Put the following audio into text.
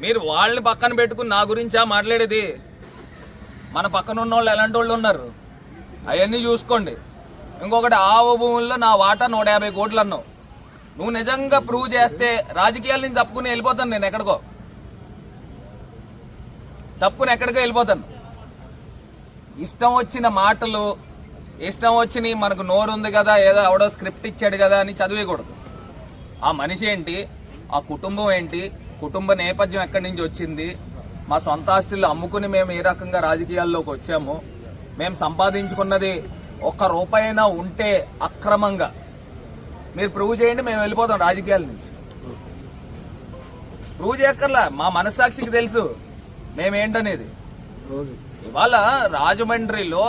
మీరు వాళ్ళని పక్కన పెట్టుకుని నా గురించా మాట్లాడేది? మన పక్కన ఉన్న వాళ్ళు ఎలాంటి వాళ్ళు ఉన్నారు? అవన్నీ చూసుకోండి. ఇంకొకటి ఆవ భూముల్లో నా వాటా నూట యాభై కోట్లు అన్నావు నువ్వు నిజంగా ప్రూవ్ చేస్తే రాజకీయాల నుంచి తప్పుకుని వెళ్ళిపోతాను నేను ఎక్కడికో. తప్పుని ఎక్కడికో వెళ్ళిపోతాను. ఇష్టం వచ్చిన మాటలు ఇష్టం వచ్చిన మనకు నోరు ఉంది కదా ఏదో ఎవడో స్క్రిప్ట్ ఇచ్చాడు కదా అని చదివేయకూడదు. ఆ మనిషి ఏంటి? ఆ కుటుంబం ఏంటి? కుటుంబ నేపథ్యం ఎక్కడి నుంచి వచ్చింది? మా సొంత ఆస్తులు అమ్ముకుని మేము ఏ రకంగా రాజకీయాల్లోకి వచ్చాము? మేము సంపాదించుకున్నది ఒక్క రూపాయినా ఉంటే అక్రమంగా. మీరు ప్రూవ్ చేయండి మేము వెళ్ళిపోతాం రాజకీయాల నుంచి. ప్రూవ్ చేయక్కర్లా మా మనస్సాక్షికి తెలుసు. మేమేంటనేది? ఇవాళ రాజమండ్రిలో